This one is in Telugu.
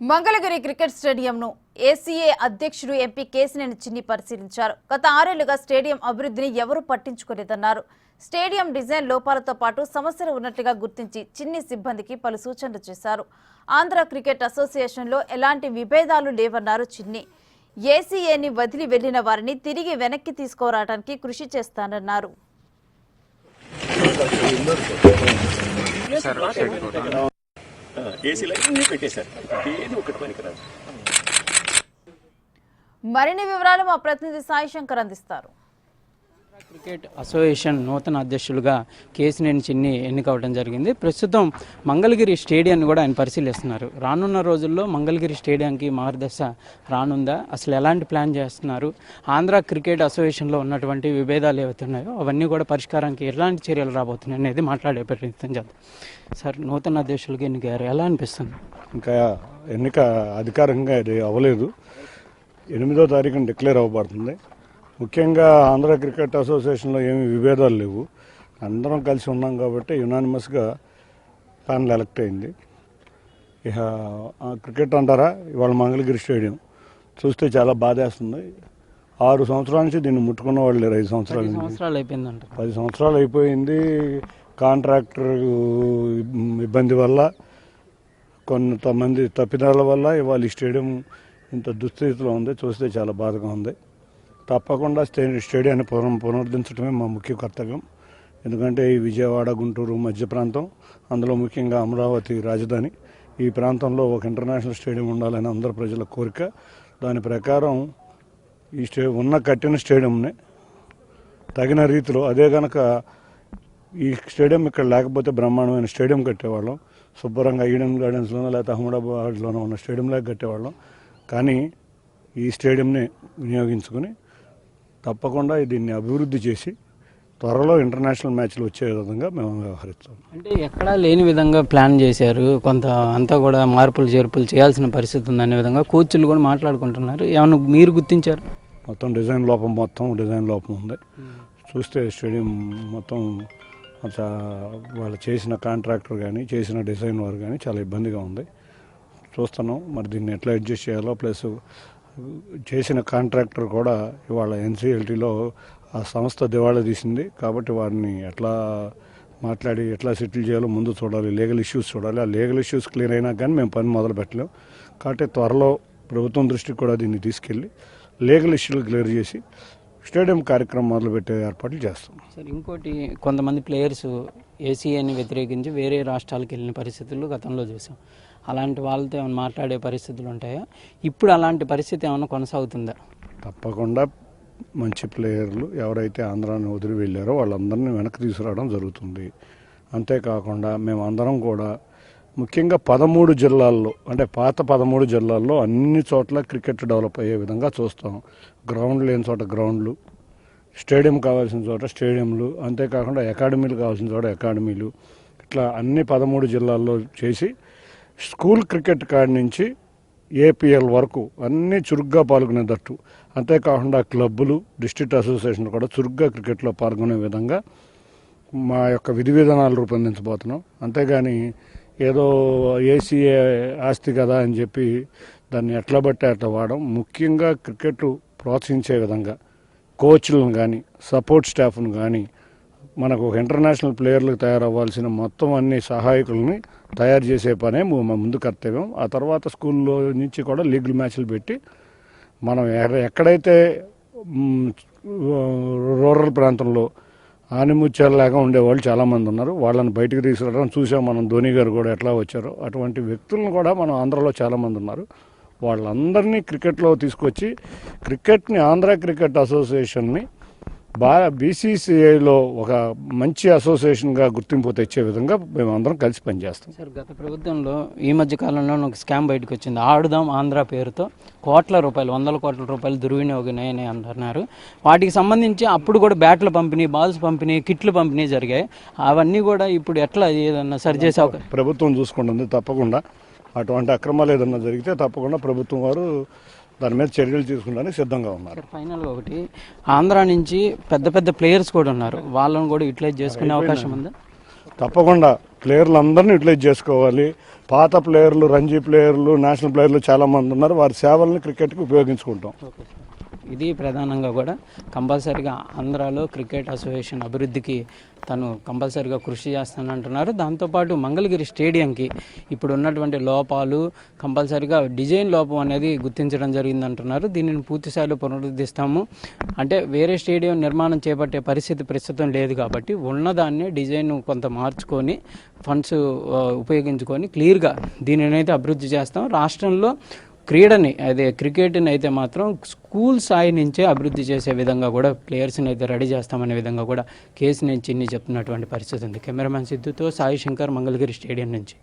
మంగళగిరి క్రికెట్ స్టేడియంను ఏసీఏ అధ్యక్షుడు ఎంపీ కేసినేని చిన్ని పరిశీలించారు. గత ఆరేళ్ళుగా స్టేడియం అభివృద్ధిని ఎవరూ పట్టించుకోలేదన్నారు. స్టేడియం డిజైన్ లోపాలతో పాటు సమస్యలు ఉన్నట్లుగా గుర్తించి చిన్ని సిబ్బందికి పలు సూచనలు చేశారు. ఆంధ్ర క్రికెట్ అసోసియేషన్లో ఎలాంటి విభేదాలు లేవన్నారు చిన్ని. ఏసీఏని వదిలి వెళ్ళిన వారిని తిరిగి వెనక్కి తీసుకురావడానికి కృషి చేస్తానన్నారు. ఏసీలు అన్నీ పెట్టేశారు. ఏది ఒకటి పనికిరాదు మరిన్ని వివరాలు మా ప్రతినిధి సాయి శంకర్ అందిస్తారు. క్రికెట్ అసోసియేషన్ నూతన అధ్యక్షులుగా కేసినేని చిన్ని ఎన్నికవడం జరిగింది. ప్రస్తుతం మంగళగిరి స్టేడియాన్ని కూడా ఆయన పరిశీలిస్తున్నారు. రానున్న రోజుల్లో మంగళగిరి స్టేడియంకి మార్గదర్శ రానుందా? అసలు ఎలాంటి ప్లాన్ చేస్తున్నారు? ఆంధ్ర క్రికెట్ అసోసియేషన్లో ఉన్నటువంటి విభేదాలు ఏవైతే ఉన్నాయో అవన్నీ కూడా పరిష్కారానికి ఎలాంటి చర్యలు రాబోతున్నాయి అనేది మాట్లాడే ప్రయత్నం చేద్దాం. సార్ నూతన అధ్యక్షులుగా ఎన్నికయ్యారు. ఎలా అనిపిస్తుంది? ఇంకా ఎన్నిక అధికారికంగా ఇది అవ్వలేదు. ఎనిమిదో తారీఖున డిక్లేర్ అవ్వబడుతుంది. ముఖ్యంగా ఆంధ్ర క్రికెట్ అసోసియేషన్లో ఏమీ విభేదాలు లేవు. అందరం కలిసి ఉన్నాం కాబట్టి యునానిమస్గా ప్యానల్ ఎలక్ట్ అయింది. ఇక క్రికెట్ అంటారా? ఇవాళ మంగళగిరి స్టేడియం. చూస్తే చాలా బాధేస్తుంది. ఆరు సంవత్సరాల నుంచి దీన్ని ముట్టుకున్న వాళ్ళు లేరు ఐదు సంవత్సరాలు అయిపోయిందంట. పది సంవత్సరాలు అయిపోయింది. కాంట్రాక్టర్ ఇబ్బంది వల్ల కొంతమంది తప్పిదాల వల్ల ఇవాళ ఈ స్టేడియం ఇంత దుస్థితిలో ఉంది. చూస్తే చాలా బాధగా ఉంది. తప్పకుండా స్టే స్టేడియాన్ని పునర్ పునరుద్ధరించడమే మా ముఖ్య కర్తవ్యం. ఎందుకంటే ఈ విజయవాడ గుంటూరు మధ్య ప్రాంతం అందులో ముఖ్యంగా అమరావతి రాజధాని. ఈ ప్రాంతంలో ఒక ఇంటర్నేషనల్ స్టేడియం ఉండాలని అందరు ప్రజల కోరిక. దాని ప్రకారం ఈ స్టే ఉన్న కట్టిన స్టేడియంని తగిన రీతిలో అదే కనుక ఈ స్టేడియం ఇక్కడ లేకపోతే బ్రహ్మాండమైన స్టేడియం కట్టేవాళ్ళం. శుభ్రంగా ఈడెన్ గార్డెన్స్లోనో లేకపోతే అహ్మదాబాద్లోనో ఉన్న స్టేడియంలాగా కట్టేవాళ్ళం. కానీ ఈ స్టేడియంని వినియోగించుకుని తప్పకుండా దీన్ని అభివృద్ధి చేసి త్వరలో ఇంటర్నేషనల్ మ్యాచ్లు వచ్చే విధంగా మేము వ్యవహరిస్తాం. అంటే ఎక్కడా లేని విధంగా ప్లాన్ చేశారు. కొంత అంతా కూడా మార్పులు చేర్పులు చేయాల్సిన పరిస్థితి ఉందనే విధంగా కోచ్లు కూడా మాట్లాడుకుంటున్నారు. ఏమన్నా మీరు గుర్తించారు? మొత్తం డిజైన్ లోపం మొత్తం డిజైన్ లోపం ఉంది. చూస్తే స్టేడియం మొత్తం వాళ్ళు చేసిన కాంట్రాక్టర్ కానీ చేసిన డిజైన్ వారు కానీ చాలా ఇబ్బందిగా ఉంది. చూస్తున్నాం. మరి దీన్ని ఎట్లా అడ్జస్ట్ చేయాలో ప్లస్ చేసిన కాంట్రాక్టర్ కూడా ఇవాళ ఎన్సీఎల్టీలో ఆ సంస్థ దివాళా తీసింది. కాబట్టి వారిని ఎట్లా మాట్లాడి ఎట్లా సెటిల్ చేయాలో ముందు చూడాలి లీగల్ ఇష్యూస్ చూడాలి. ఆ లీగల్ ఇష్యూస్ క్లియర్ అయినా కానీ మేము పని మొదలు పెట్టలేము కాబట్టి త్వరలో ప్రభుత్వం దృష్టికి కూడా దీన్ని తీసుకెళ్ళి లీగల్ ఇష్యూలు క్లియర్ చేసి స్టేడియం కార్యక్రమం మొదలుపెట్టే ఏర్పాట్లు చేస్తాం. సార్ ఇంకోటి కొంతమంది ప్లేయర్స్ ఏసీఐని వ్యతిరేకించి వేరే రాష్ట్రాలకు వెళ్ళిన పరిస్థితులు గతంలో చూసాం అలాంటి వాళ్ళతో ఏమైనా మాట్లాడే పరిస్థితులు ఉంటాయా? ఇప్పుడు అలాంటి పరిస్థితి ఏమైనా కొనసాగుతుందా? తప్పకుండా మంచి ప్లేయర్లు ఎవరైతే ఆంధ్రాని వదిలి వెళ్ళారో వాళ్ళందరినీ వెనక్కి తీసుకురావడం జరుగుతుంది. అంతేకాకుండా మేమందరం కూడా ముఖ్యంగా పదమూడు జిల్లాల్లో అంటే పాత పదమూడు జిల్లాల్లో అన్ని చోట్ల క్రికెట్ డెవలప్ అయ్యే విధంగా చూస్తాం. గ్రౌండ్ లేని చోట గ్రౌండ్లు స్టేడియం కావాల్సిన చోట స్టేడియంలు అంతేకాకుండా అకాడమీలు కావాల్సిన చోట అకాడమీలు. ఇట్లా అన్ని పదమూడు జిల్లాల్లో చేసి స్కూల్ క్రికెట్ కాడి నుంచి ఏపీఎల్ వరకు అన్నీ చురుగ్గా పాల్గొనేటట్టు. అంతేకాకుండా క్లబ్బులు డిస్ట్రిక్ట్ అసోసియేషన్ కూడా చురుగ్గా క్రికెట్లో పాల్గొనే విధంగా మా యొక్క విధి విధానాలు రూపొందించబోతున్నాం. అంతేగాని ఏదో ఏసీఏ ఆస్తి కదా అని చెప్పి దాన్ని ఎట్లా బట్టే అట్లా వాడడం ముఖ్యంగా క్రికెట్ ప్రోత్సహించే విధంగా కోచ్లను కానీ సపోర్ట్ స్టాఫ్ను కానీ మనకు ఒక ఇంటర్నేషనల్ ప్లేయర్లకు తయారవ్వాల్సిన మొత్తం అన్ని సహాయకుల్ని తయారు చేసే పనే మా ముందు కర్తవ్యం. ఆ తర్వాత స్కూల్లో నుంచి కూడా లీగల్ మ్యాచ్లు పెట్టి మనం ఎక్కడ- ఎక్కడైతే రూరల్ ప్రాంతంలో ఆనిముత్యాలలాగా ఉండేవాళ్ళు చాలామంది ఉన్నారు. వాళ్ళని బయటకు తీసుకురావడం చూసాం మనం. ధోని గారు కూడా ఎట్లా వచ్చారో. అటువంటి వ్యక్తులను కూడా మనం ఆంధ్రలో చాలామంది ఉన్నారు. వాళ్ళందరినీ క్రికెట్లో తీసుకొచ్చి క్రికెట్ని ఆంధ్ర క్రికెట్ అసోసియేషన్ని బాగా బీసీసీఐలో ఒక మంచి అసోసియేషన్గా గుర్తింపు తెచ్చే విధంగా మేము అందరం కలిసి పనిచేస్తాం. సార్ గత ప్రభుత్వంలో ఈ మధ్య కాలంలో ఒక స్కామ్ బయటకు వచ్చింది ఆడుదాం ఆంధ్ర పేరుతో కోట్ల రూపాయలు వందల కోట్ల రూపాయలు దుర్వినియోగనాయని అంటున్నారు. వాటికి సంబంధించి అప్పుడు కూడా బ్యాట్ల పంపిణీ బాల్స్ పంపిణీ కిట్లు పంపిణీ జరిగాయి. అవన్నీ కూడా ఇప్పుడు ఎట్లా ఏదన్నా సరి చేసే ప్రభుత్వం చూసుకుంటుంది తప్పకుండా. అటువంటి అక్రమాలు ఏదన్నా జరిగితే తప్పకుండా ప్రభుత్వం వారు దాని మీద చర్యలు తీసుకుంటానికి సిద్ధంగా ఉన్నారు. సార్ ఫైనల్గా ఒకటి. ఆంధ్ర నుంచి పెద్ద పెద్ద ప్లేయర్స్ కూడా ఉన్నారు. వాళ్ళని కూడా యూటిలైజ్ చేసుకునే అవకాశం ఉందా? తప్పకుండా ప్లేయర్లు అందరినీ యూటిలైజ్ చేసుకోవాలి. పాత ప్లేయర్లు రంజీ ప్లేయర్లు నేషనల్ ప్లేయర్లు చాలా మంది ఉన్నారు. వారి సేవలను క్రికెట్కి ఉపయోగించుకుంటాం. ఇది ప్రధానంగా కూడా కంపల్సరీగా ఆంధ్రాలో క్రికెట్ అసోసియేషన్ అభివృద్ధికి తను కంపల్సరీగా కృషి చేస్తానంటున్నారు. దాంతోపాటు మంగళగిరి స్టేడియంకి ఇప్పుడు ఉన్నటువంటి లోపాలు కంపల్సరిగా డిజైన్ లోపం అనేది గుర్తించడం జరిగిందంటున్నారు. దీనిని పూర్తిస్థాయిలో పునరుద్ధరిస్తాము. అంటే వేరే స్టేడియం నిర్మాణం చేపట్టే పరిస్థితి ప్రస్తుతం లేదు కాబట్టి ఉన్నదాన్ని డిజైన్ కొంత మార్చుకొని ఫండ్స్ ఉపయోగించుకొని క్లియర్గా దీనిని అయితే అభివృద్ధి చేస్తాం. రాష్ట్రంలో క్రీడని అదే క్రికెట్ని అయితే మాత్రం స్కూల్ స్థాయి నుంచే అభివృద్ధి చేసే విధంగా కూడా ప్లేయర్స్ని అయితే రెడీ చేస్తామనే విధంగా కూడా కేసు నేను చిన్ని చెప్తున్నటువంటి పరిస్థితి ఉంది. కెమెరామ్యాన్ సిద్ధుతో సాయి శంకర్ మంగళగిరి స్టేడియం నుంచి.